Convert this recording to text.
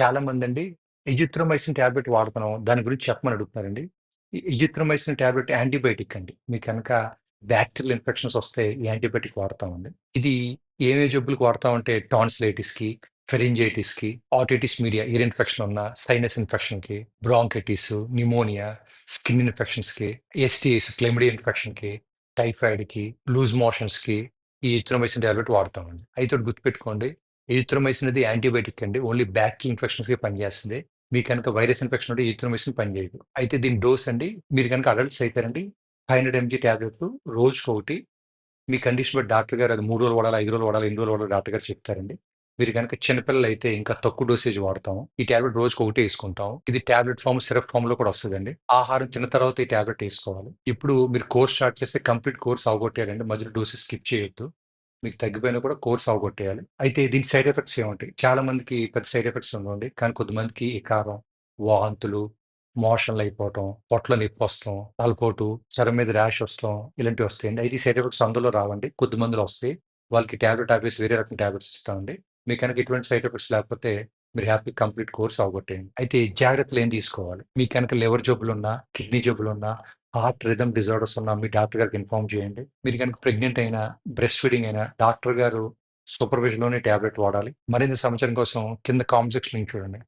చాలా మందండి azithromycin tablet వాడుతున్నాం. దాని గురించి చెప్పమని అడుగుతున్నారండి. ఈ ఎజిత్రోమైసిన్ టాబ్లెట్ యాంటీబయాటిక్ అండి. మీకు కనుక బ్యాక్టీరియల్ ఇన్ఫెక్షన్స్ వస్తే ఈ యాంటీబయాటిక్ వాడతామండి. ఇది ఏమే జబ్బులకు వాడతామంటే టాన్సిలైటిస్‌కి, ఫెరింజైటిస్‌కి, ఆటిటిస్ మీడియా ఇయర్ ఇన్ఫెక్షన్ ఉన్న, సైనస్ ఇన్ఫెక్షన్‌కి, బ్రాంకైటిస్, న్యూమోనియా, స్కిన్ ఇన్ఫెక్షన్స్‌కి, ఎస్టీఎస్ క్లెమిడియా ఇన్ఫెక్షన్‌కి, టైఫాయిడ్‌కి, లూజ్ మోషన్స్‌కి ఈ ఎజిత్రోమైసిన్ టాబ్లెట్ వాడతామండి. అయితే ఒకటి గుర్తుపెట్టుకోండి ఎజిత్రోమైసిన్ అనేది యాంటీబయాటిక్ అండి. ఓన్లీ బ్యాక్ ఇన్ఫెక్షన్స్కి పనిచేస్తుంది మీకు కనుక వైరస్ ఇన్ఫెక్షన్ ఉంటే ఈథ్రోమైసిన్ పనిచేయదు. అయితే దీని డోస్ అండి మీరు కనుక అడల్ట్స్ అయితారండి 500 ఎంజీ టాబ్లెట్లు రోజుకొకటి మీ కండిషన్ బట్టి డాక్టర్ గారు అది మూడు రోజులు వాడాలి ఐదు రోజులు వాడాలి ఎన్ని రోజులు వాడాలి డాక్టర్ గారు చెప్తారండి. మీరు కనుక చిన్నపిల్లలు అయితే ఇంకా తక్కువ డోసేజ్ వాడతాం. ఈ ట్యాబ్లెట్ రోజుకి ఒకటి వేసుకుంటాం. ఇది టాబ్లెట్ ఫామ్ సిరప్ ఫార్మ్‌లో కూడా వస్తుందండి ఆహారం తిన్న తర్వాత ఈ టాబ్లెట్ వేసుకోవాలి. ఇప్పుడు మీరు కోర్స్ స్టార్ట్ చేస్తే కంప్లీట్ కోర్స్ అవగొట్టారండి మధ్యలో డోసెస్ స్కిప్ చేయొద్దు. మీకు తగ్గిపోయినా కూడా కోర్స్ అవగొట్టేయాలి. అయితే దీని సైడ్ ఎఫెక్ట్స్ ఏముంటాయి? చాలా మందికి పెద్ద సైడ్ ఎఫెక్ట్స్ ఉండండి కానీ కొంతమందికి ఇకారం వాంతులు, మోషన్‌లు అయిపోవటం, పొట్ల నొప్పి వస్తాం తలపోటు, చర్మం మీద ర్యాష్ వస్తాం ఇలాంటివి వస్తాయండి. అయితే సైడ్ ఎఫెక్ట్స్ అందులో రావండి. కొద్ది మందిలో వస్తాయి. వాళ్ళకి ట్యాబ్లెట్ ఆపేసి వేరే రకం ట్యాబ్లెట్స్ ఇస్తామండి. మీకు కనుక ఇటువంటి సైడ్ ఎఫెక్ట్స్ లేకపోతే మీరు హ్యాపీ కంప్లీట్ కోర్స్ అవగొట్టేయండి. అయితే జాగ్రత్తలు ఏం తీసుకోవాలి? మీ కనుక లివర్ జబ్బులు ఉన్నా కిడ్నీ జబ్బులు ఉన్నా హార్ట్ రిథమ్ డిజార్డర్స్ ఉన్నా మీ డాక్టర్ గారికి ఇన్ఫార్మ్ చేయండి. మీరు కనుక ప్రెగ్నెంట్ అయినా, బ్రెస్ట్ ఫీడింగ్ అయినా డాక్టర్ గారు సూపర్విజన్‌లోనే టాబ్లెట్ వాడాలి. మరింత సమాచారం కోసం కింద కామెంట్ సెక్షన్ లింక్ చూడండి.